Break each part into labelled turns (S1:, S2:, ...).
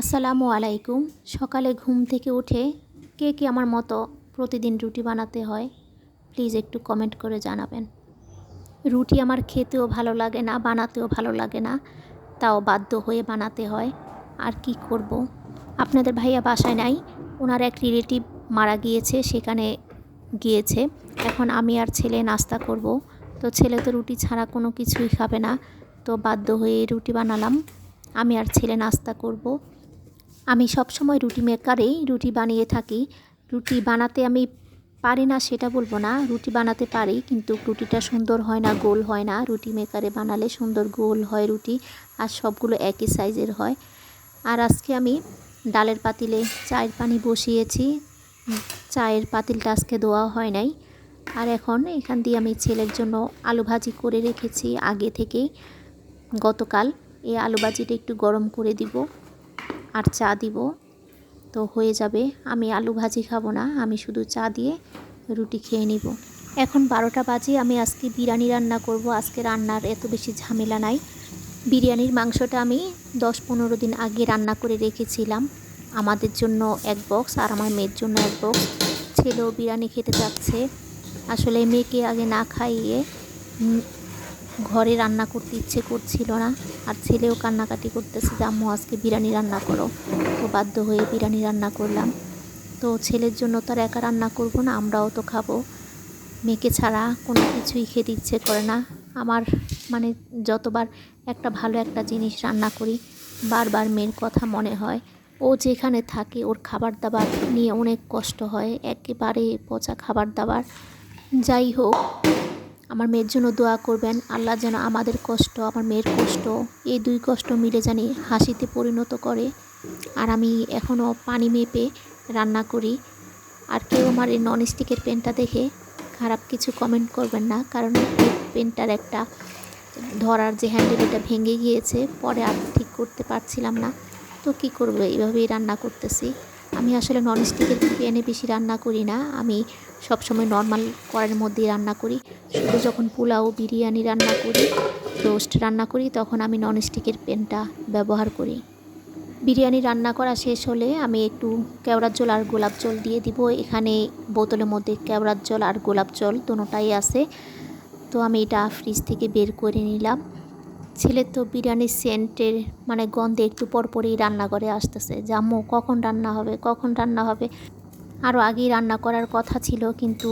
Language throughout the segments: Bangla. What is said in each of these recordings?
S1: আসসালামু আলাইকুম। সকালে ঘুম থেকে উঠে কে কে আমার মতো প্রতিদিন রুটি বানাতে হয় প্লিজ একটু কমেন্ট করে জানাবেন। রুটি আমার খেতেও ভালো লাগে না, বানাতেও ভালো লাগে না, তাও বাধ্য হয়ে বানাতে হয়। আর কি করব। আপনাদের ভাইয়া বাসায় নাই, ওনার এক রিলেটিভ মারা গিয়েছে, সেখানে গিয়েছে। এখন আমি আর ছেলে নাস্তা করব। তো ছেলে তো রুটি ছাড়া কোনো কিছুই খাবে না, তো বাধ্য হয়ে রুটি বানালাম। আমি আর ছেলে নাস্তা করব। আমি সবসময় রুটি মেকারেই রুটি বানিয়ে থাকি। রুটি বানাতে আমি পারি না, সেটা বলব না। রুটি বানাতে পারি, কিন্তু রুটিটা সুন্দর হয় না, গোল হয় না। রুটি মেকারে বানালে সুন্দর গোল হয় রুটি, আর সবগুলো একই সাইজের হয়। আর আজকে আমি ডালের পাতিলে চায়ের পানি বসিয়েছি। চায়ের পাতিলটা আজকে দেওয়া হয় নাই। আর এখন এখান দিয়ে আমি ছেলের জন্য আলু ভাজি করে রেখেছি আগে থেকেই। গতকাল এই আলু ভাজিটা একটু গরম করে দিব। আর চা দিব। তো হয়ে যাবে, আমি আলু ভাজি খাব না, আমি শুধু চা দিয়ে রুটি খেয়ে নিব। এখন বারোটা বাজে, আমি আজকে বিরিয়ানি রান্না করব। আজকে রান্নার এত বেশি ঝামেলা নাই। বিরিয়ানির মাংসটা আমি দশ পনেরো দিন আগে রান্না করে রেখেছিলাম। আমাদের জন্য এক বক্স আর আমার মেয়ের জন্য এক বক্স ছেলেও বিরিয়ানি খেতে যাচ্ছে আসলে মেয়েকে আগে না খাইয়ে ঘরে রান্না করতে ইচ্ছে করছিল না, আর ছেলেও কান্নাকাটি করতেছে যে, আম্মু, আজকে বিরিয়ানি রান্না করো। তো বাধ্য হয়ে বিরিয়ানি রান্না করলাম। তো ছেলের জন্য তো আর একা রান্না করব না, আমরাও তো খাব। মেয়েকে ছাড়া কোনো কিছুই খেতে ইচ্ছে করে না। আমার মানে যতবার একটা ভালো একটা জিনিস রান্না করি, বারবার মেয়ের কথা মনে হয়। ও যেখানে থাকে, ওর খাবার দাবার নিয়ে অনেক কষ্ট হয়। একেবারে পচা খাবার দাবার যাই হোক আমার মেয়ের জন্য দোয়া করবেন। আল্লাহ যেন আমাদের কষ্ট, আমার মেয়ের কষ্ট, এই দুই কষ্ট মিলে জানি হাসিতে পরিণত করে। আর আমি এখনও পানি মেপে রান্না করি। আর কেউ আমার এই ননস্টিকের পেনটা দেখে খারাপ কিছু কমেন্ট করবেন না, কারণ এই পেনটার একটা ধরার যে হ্যান্ডেল এটা ভেঙে গিয়েছে, পরে আর ঠিক করতে পারছিলাম না। তো কী করব? এইভাবেই রান্না করতেছি। আমি আসলে ননস্টিকের প্যানে বেশি রান্না করি না। আমি সবসময় নর্মাল কড়াইয়ের মধ্যেই রান্না করি। শুধু যখন পোলাও, বিরিয়ানি রান্না করি রোস্ট রান্না করি, তখন আমি ননস্টিকের প্যানটা ব্যবহার করি। বিরিয়ানি রান্না করা শেষ হলে আমি একটু কেওড়ার জল আর গোলাপ জল দিয়ে দিব। এখানে বোতলের মধ্যে কেওড়ার জল আর গোলাপ জল দুটোটাই আছে। তো আমি এটা ফ্রিজ থেকে বের করে নিলাম। ছেলের তো বিরিয়ানির সেন্টের মানে গন্ধে একটু পরপরই রান্না করে আসতেছে। জাম্মু কখন রান্না হবে? কখন রান্না হবে? আরও আগেই রান্না করার কথা ছিল, কিন্তু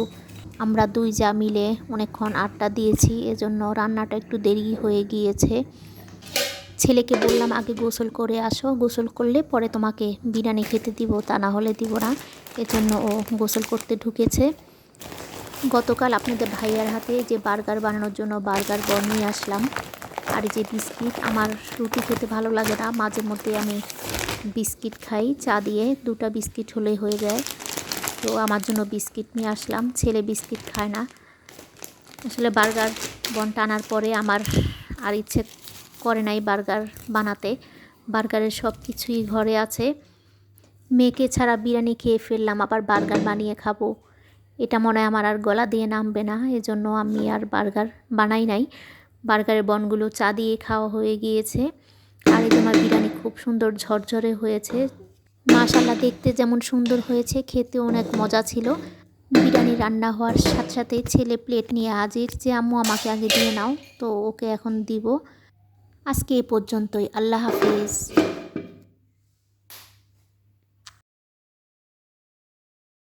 S1: আমরা দুই যা মিলে অনেকক্ষণ আড্ডা দিয়েছি, এজন্য রান্নাটা একটু দেরি হয়ে গিয়েছে। ছেলেকে বললাম, আগে গোসল করে আসো। গোসল করলে পরে তোমাকে বিরিয়ানি খেতে দিব, তা না হলে দিব না। এজন্য ও গোসল করতে ঢুকেছে। গতকাল আপনাদের ভাইয়ার হাতে যে বার্গার বানানোর জন্য বার্গার বন নিয়ে আসলাম। আর যে বিস্কিট, আমার রুটি খেতে ভালো লাগে না। মাঝে মধ্যে আমি বিস্কিট খাই, চা দিয়ে। দুটা বিস্কিট হলে হয়ে যায়। তো আমার জন্য বিস্কিট নিয়ে আসলাম। ছেলে বিস্কিট খায় না। আসলে বার্গার বন টানার পরে আমার আর ইচ্ছে করে নাই বার্গার বানাতে। বার্গারের সব কিছুই ঘরে আছে। মেয়েকে ছাড়া বিরিয়ানি খেয়ে ফেললাম, আবার বার্গার বানিয়ে খাব। এটা মনে হয় আমার আর গলা দিয়ে নামবে না। এজন্য আমি আর বার্গার বানাই নাই। বার্গারের বনগুলো চা দিয়ে খাওয়া হয়ে গিয়েছে। আর এই তোমার বিরিয়ানি খুব সুন্দর ঝরঝরে হয়েছে। মাশাল্লাহ দেখতে যেমন সুন্দর হয়েছে খেতে অনেক মজা ছিল। বিরিয়ানি রান্না হওয়ার সাথে সাথে ছেলে প্লেট নিয়ে হাজির যে, আম্মু, আমাকে আগে দিয়ে নাও, তো ওকে এখন দিব। আজকে এ পর্যন্তই, আল্লাহ হাফিজ।